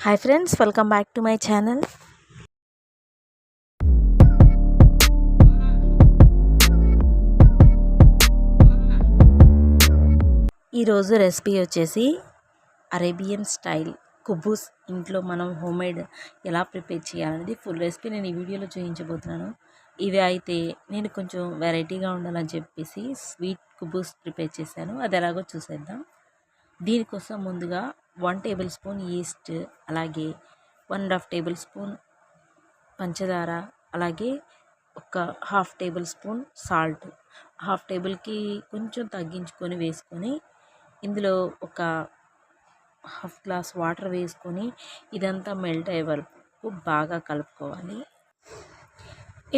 Hi friends welcome back to my channel ఈరోజు recipe వచ్చేసి Arabian style kuboos ఇంట్లో మనం హోమ్మేడ్ ఎలా ప్రిపేర్ చేయాలనేది ఫుల్ రెసిపీ నేను ఈ వీడియోలో చూపించబోతున్నాను. ఇవి అయితే నేను కొంచెం వెరైటీగా ఉండాలని చెప్పేసి స్వీట్ కుబూస్ ప్రిపేర్ చేశాను. అది ఎలాగో చూసేద్దాం. దీనికోసం ముందుగా వన్ టేబుల్ స్పూన్ ఈస్ట్ అలాగే one and half tablespoon పంచదార అలాగే ఒక half tablespoon salt. Half టేబుల్కి కొంచెం తగ్గించుకొని వేసుకొని ఇందులో ఒక హాఫ్ గ్లాస్ వాటర్ వేసుకొని ఇదంతా మెల్ట్ అయ్యే వరకు బాగా కలుపుకోవాలి.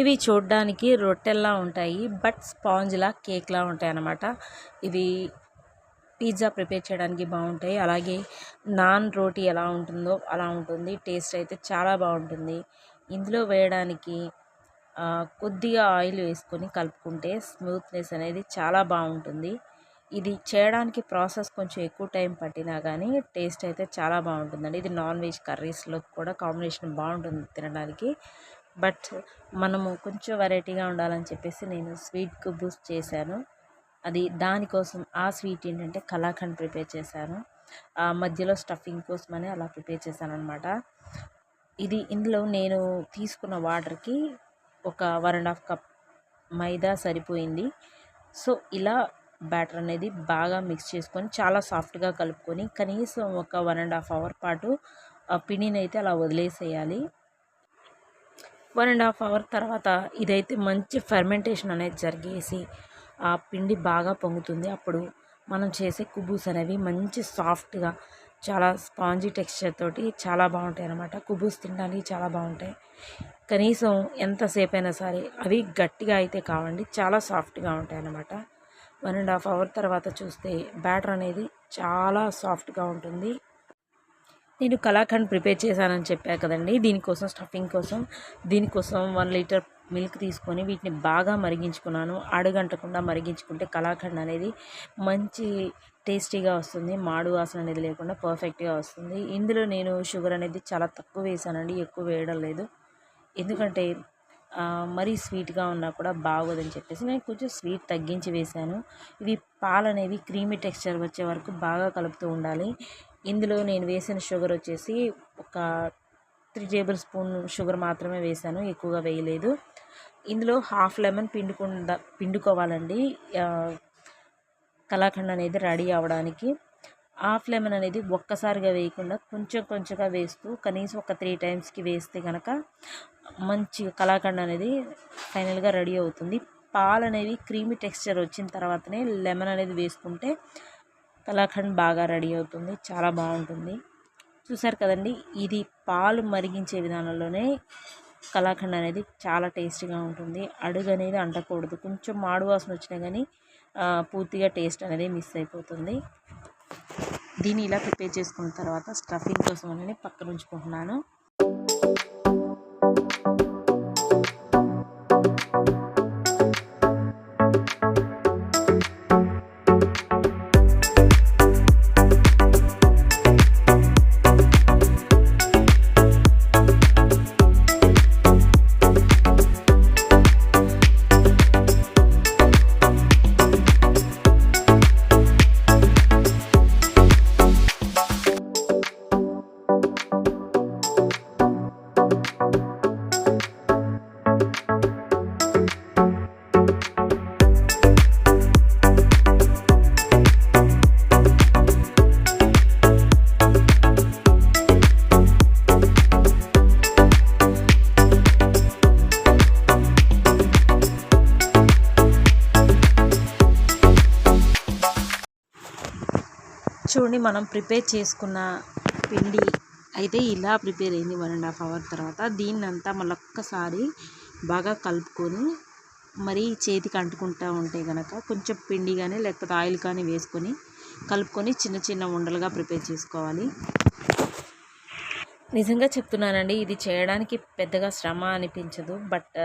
ఇవి చూడడానికి రొట్టెల్లా ఉంటాయి బట్ స్పాంజ్లా కేక్లా ఉంటాయి అన్నమాట ఇవి పిజ్జా ప్రిపేర్ చేయడానికి బాగుంటాయి. అలాగే నాన్ రోటీ ఎలా ఉంటుందో అలా ఉంటుంది. టేస్ట్ అయితే చాలా బాగుంటుంది. ఇందులో వేయడానికి కొద్దిగా ఆయిల్ వేసుకొని కలుపుకుంటే స్మూత్నెస్ అనేది చాలా బాగుంటుంది. ఇది చేయడానికి ప్రాసెస్ కొంచెం ఎక్కువ టైం పట్టినా కానీ టేస్ట్ అయితే చాలా బాగుంటుందండి. ఇది నాన్ వెజ్ కర్రీస్లో కూడా కాంబినేషన్ బాగుంటుంది తినడానికి. బట్ మనము కొంచెం వెరైటీగా ఉండాలని చెప్పేసి నేను స్వీట్ కుబూస్ చేశాను. అది దానికోసం ఆ స్వీట్ ఏంటంటే కలాఖండ్ ప్రిపేర్ చేశాను. ఆ మధ్యలో స్టఫింగ్ కోసం అని అలా ప్రిపేర్ చేశాను అనమాట ఇది ఇందులో నేను తీసుకున్న వాటర్కి ఒక one and half cup maida సరిపోయింది. సో ఇలా బ్యాటర్ అనేది బాగా మిక్స్ చేసుకొని చాలా సాఫ్ట్గా కలుపుకొని కనీసం ఒక వన్ అండ్ హాఫ్ అవర్ పాటు ఆ పిండిని అయితే అలా వదిలేసేయాలి. వన్ అండ్ హాఫ్ అవర్ తర్వాత ఇదైతే మంచి ఫెర్మెంటేషన్ అనేది జరిగేసి ఆ పిండి బాగా పొంగుతుంది. అప్పుడు మనం చేసే కుబూస్ అనేవి మంచి సాఫ్ట్గా చాలా స్పాంజీ టెక్స్చర్ తోటి చాలా బాగుంటాయి అన్నమాట. కుబూస్ తినడానికి చాలా బాగుంటాయి. కనీసం ఎంతసేపు అయినా సరే అవి గట్టిగా అయితే కావండి చాలా సాఫ్ట్గా ఉంటాయి అన్నమాట. వన్ అండ్ హాఫ్ అవర్ తర్వాత చూస్తే బ్యాటర్ అనేది చాలా సాఫ్ట్గా ఉంటుంది. నేను కలాఖండ్ ప్రిపేర్ చేశానని చెప్పా కదండి దీనికోసం స్టఫింగ్ కోసం. దీనికోసం వన్ లీటర్ మిల్క్ తీసుకొని వీటిని బాగా మరిగించుకున్నాను. అడుగంటకుండా మరిగించుకుంటే కలాఖండ్ అనేది మంచి టేస్టీగా వస్తుంది. మాడు వాసన అనేది లేకుండా పర్ఫెక్ట్గా వస్తుంది. ఇందులో నేను షుగర్ అనేది చాలా తక్కువ వేసానండి. ఎక్కువ వేయడం లేదు. ఎందుకంటే మరీ స్వీట్గా ఉన్నా కూడా బాగోదని చెప్పేసి నేను కొంచెం స్వీట్ తగ్గించి వేశాను ఇవి పాలు అనేవి క్రీమీ టెక్స్చర్ వచ్చే వరకు బాగా కలుపుతూ ఉండాలి. ఇందులో నేను వేసిన షుగర్ వచ్చేసి ఒక త్రీ టేబుల్ స్పూన్ షుగర్ మాత్రమే వేసాను ఎక్కువగా వేయలేదు. ఇందులో హాఫ్ లెమన్ పిండుకుండా పిండుకోవాలండి. కలాఖండ్ అనేది రెడీ అవ్వడానికి హాఫ్ లెమన్ అనేది ఒక్కసారిగా వేయకుండా కొంచెం కొంచెంగా వేస్తూ కనీసం ఒక త్రీ టైమ్స్కి వేస్తే కనుక మంచి కలాఖండ్ అనేది ఫైనల్గా రెడీ అవుతుంది. పాలు అనేవి క్రీమీ టెక్స్చర్ వచ్చిన తర్వాతనే లెమన్ అనేది వేసుకుంటే కలాఖండ్ బాగా రెడీ అవుతుంది. చాలా బాగుంటుంది. చూసారు కదండి ఇది పాలు మరిగించే విధానంలోనే కలాఖండ్ అనేది చాలా టేస్టీగా ఉంటుంది. అడుగు అనేది అంటకూడదు. కొంచెం మాడు వాసన వచ్చినా కానీ పూర్తిగా టేస్ట్ అనేది మిస్ అయిపోతుంది. దీన్ని ఇలా ప్రిపేర్ చేసుకున్న తర్వాత స్టఫింగ్ కోసం అనేది పక్కన ఉంచుకుంటున్నాను. చూడండి మనం ప్రిపేర్ చేసుకున్న పిండి అయితే ఇలా ప్రిపేర్ అయింది వన్ అండ్ హాఫ్ అవర్ తర్వాత. దీన్ని అంతా మళ్ళొక్కసారి బాగా కలుపుకొని మరీ చేతికి అంటుకుంటూ ఉంటే కనుక కొంచెం పిండి కానీ లేకపోతే ఆయిల్ కానీ వేసుకొని కలుపుకొని చిన్న చిన్న ఉండలుగా ప్రిపేర్ చేసుకోవాలి. నిజంగా చెప్తున్నానండి ఇది చేయడానికి పెద్దగా శ్రమ అనిపించదు. బట్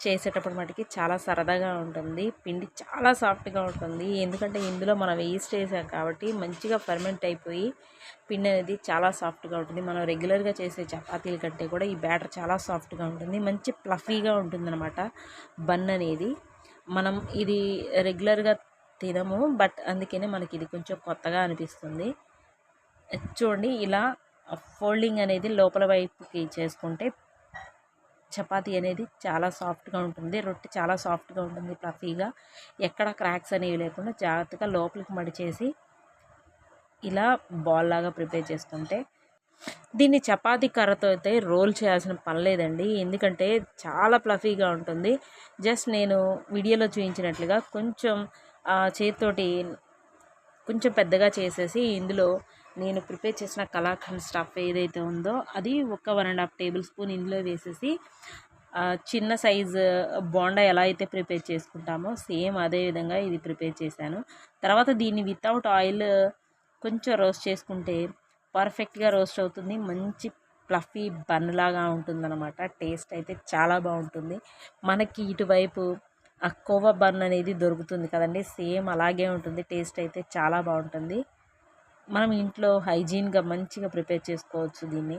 చేసేటప్పుడు మటుకి చాలా సరదాగా ఉంటుంది. పిండి చాలా సాఫ్ట్గా ఉంటుంది. ఎందుకంటే ఇందులో మనం వేస్ట్ వేసాం కాబట్టి మంచిగా ఫర్మెంట్ అయిపోయి పిండి అనేది చాలా సాఫ్ట్గా ఉంటుంది. మనం రెగ్యులర్గా చేసే చపాతీల కంటే కూడా ఈ బ్యాటర్ చాలా సాఫ్ట్గా ఉంటుంది. మంచి ప్లఫీగా ఉంటుందన్నమాట బన్ అనేది. మనం ఇది రెగ్యులర్గా తినము. బట్ అందుకనే మనకి ఇది కొంచెం కొత్తగా అనిపిస్తుంది. చూడండి ఇలా ఫోల్డింగ్ అనేది లోపల వైపుకి చేసుకుంటే చపాతీ అనేది చాలా సాఫ్ట్గా ఉంటుంది. రొట్టె చాలా సాఫ్ట్గా ఉంటుంది ఫ్లఫీగా ఎక్కడ క్రాక్స్ అనేవి లేకుండా జాగ్రత్తగా లోపలికి మడిచేసి ఇలా బాల్ లాగా ప్రిపేర్ చేసుకుంటే దీన్ని చపాతీ కర్రతో అయితే రోల్ చేయాల్సిన పని లేదండి. ఎందుకంటే చాలా ఫ్లఫీగా ఉంటుంది. జస్ట్ నేను వీడియోలో చూపించినట్లుగా కొంచెం చేతితోటి కొంచెం పెద్దగా చేసేసి ఇందులో నేను ప్రిపేర్ చేసిన కలాఖండ్ స్టఫ్ ఏదైతే ఉందో అది ఒక one and half tablespoon ఇందులో వేసేసి చిన్న సైజు బోండా ఎలా అయితే ప్రిపేర్ చేసుకుంటామో సేమ్ అదే విధంగా ఇది ప్రిపేర్ చేశాను. తర్వాత దీన్ని వితౌట్ ఆయిల్ కొంచెం రోస్ట్ చేసుకుంటే పర్ఫెక్ట్గా రోస్ట్ అవుతుంది. మంచి ఫ్లఫీ బన్ లాగా ఉంటుందన్నమాట. టేస్ట్ అయితే చాలా బాగుంటుంది. మనకి ఇటువైపు ఆ కోవా బన్ అనేది దొరుకుతుంది కదండి. సేమ్ అలాగే ఉంటుంది. టేస్ట్ అయితే చాలా బాగుంటుంది. మనం ఇంట్లో హైజీన్గా మంచిగా ప్రిపేర్ చేసుకోవచ్చు దీన్ని.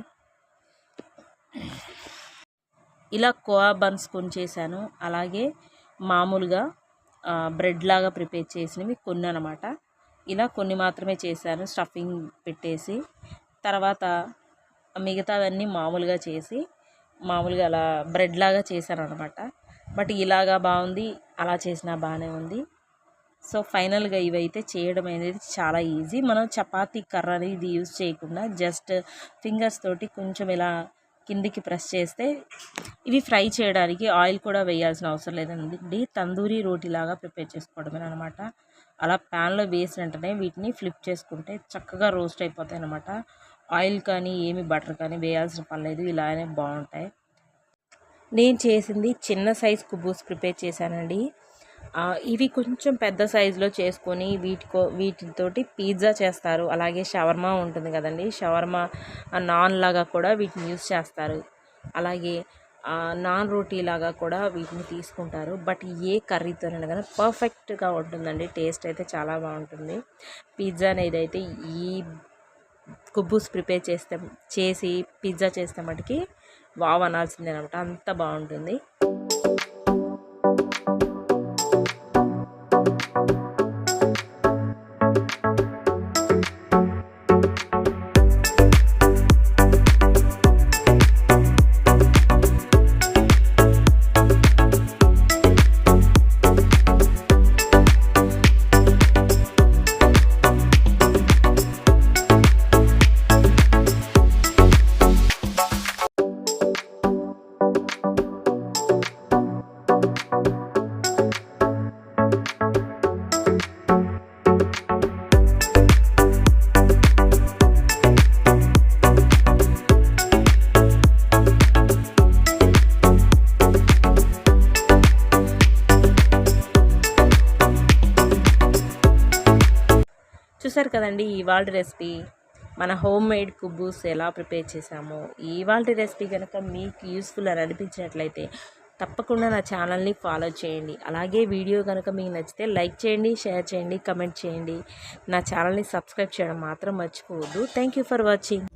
ఇలా కోవా బన్స్ కొన్ని చేశాను. అలాగే మామూలుగా బ్రెడ్ లాగా ప్రిపేర్ చేసినవి కొన్ని అనమాట ఇలా కొన్ని మాత్రమే చేశాను స్టఫింగ్ పెట్టేసి. తర్వాత మిగతావన్నీ మామూలుగా చేసి మామూలుగా అలా బ్రెడ్ లాగా చేశాను అనమాట బట్ ఇలాగా బాగుంది అలా చేసినా బాగానే ఉంది. సో ఫైనల్గా ఇవైతే చేయడం అనేది చాలా ఈజీ. మనం చపాతీ కర్ర అనేది యూజ్ చేయకుండా జస్ట్ ఫింగర్స్ తోటి కొంచెం ఇలా కిందికి ప్రెస్ చేస్తే ఇవి ఫ్రై చేయడానికి ఆయిల్ కూడా వేయాల్సిన అవసరం లేదండి. తందూరి రోటీలాగా ప్రిపేర్ చేసుకోవడమే అనమాట అలా ప్యాన్లో వేసిన వెంటనే వీటిని ఫ్లిప్ చేసుకుంటే చక్కగా రోస్ట్ అయిపోతాయి అనమాట ఆయిల్ కానీ ఏమి బటర్ కానీ వేయాల్సిన పని ఇలానే బాగుంటాయి. నేను చేసింది చిన్న సైజ్ కుబూస్ ప్రిపేర్ చేశానండి. ఇవి కొంచెం పెద్ద సైజులో చేసుకొని వీటికో వీటితోటి పిజ్జా చేస్తారు. అలాగే షవర్మా ఉంటుంది కదండి. షవర్మా నాన్ లాగా కూడా వీటిని యూస్ చేస్తారు. అలాగే నాన్ రోటీ లాగా కూడా వీటిని తీసుకుంటారు. బట్ ఏ కర్రీతోనైనా కానీ పర్ఫెక్ట్గా ఉంటుందండి. టేస్ట్ అయితే చాలా బాగుంటుంది. పిజ్జా అనేది అయితే ఈ కుబ్బూస్ ప్రిపేర్ చేస్తే చేసి పిజ్జా చేస్తే మటుకి వావ్ అనాల్సిందే అనమాట అంత బాగుంటుంది. చూసారు కదండి ఇవాళ రెసిపీ. మన హోమ్ మేడ్ కుబ్బూస్ ఎలా ప్రిపేర్ చేసామో ఇవాళ రెసిపీ కనుక మీకు యూస్ఫుల్ అని అనిపించినట్లయితే తప్పకుండా నా ఛానల్ని ఫాలో చేయండి. అలాగే వీడియో కనుక మీకు నచ్చితే లైక్ చేయండి షేర్ చేయండి కమెంట్ చేయండి. నా ఛానల్ని సబ్స్క్రైబ్ చేయడం మాత్రం మర్చిపోవద్దు. Thank you for watching.